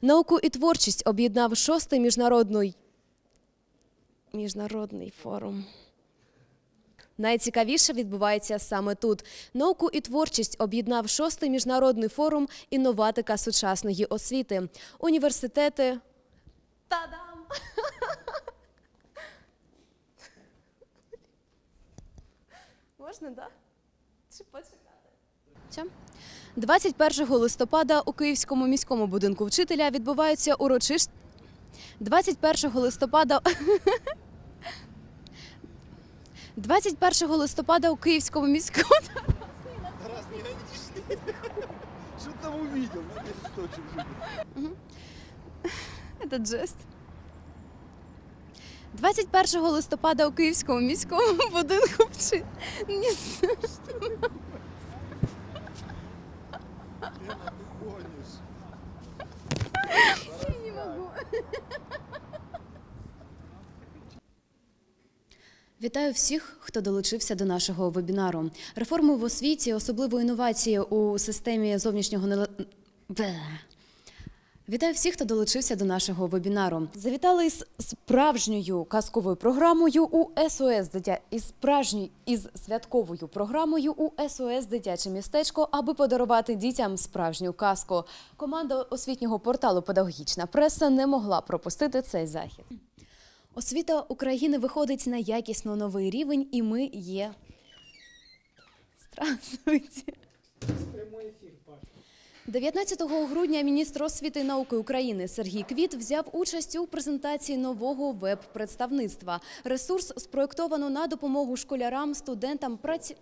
Науку і творчість об'єднав шостий міжнародний міжнародний форум. Найцікавіше відбувається саме тут. Науку і творчість об'єднав шостий міжнародний форум інноватика сучасної освіти. Університети. Та-дам! Можна, так? Чи почекати? Все. 21 листопада у Київському міському будинку вчителя відбуваються урочиш... 21 листопада 21 листопада у Київському міському Раз не. Что там увидел? Ну, я точно жив. Этот жест. 21 листопада у Київському міському будинку вчителя. Вітаю всіх, хто долучився до нашого вебінару. Реформи в освіті, особливо інновації у системі зовнішнього Бе. Вітаю всіх, хто долучився до нашого вебінару. Завітали із справжньою казковою програмою у СОС дитя із справжньою із святковою програмою у СОС Дитяче містечко, аби подарувати дітям справжню казку. Команда освітнього порталу Педагогічна преса не могла пропустити цей захід. Освіта України виходить на якісно новий рівень, і ми є. Здравствуйте. 19 грудня міністр освіти і науки України Сергій Квіт взяв участь у презентації нового веб-представництва. Ресурс спроєктовано на допомогу школярам, студентам, праці...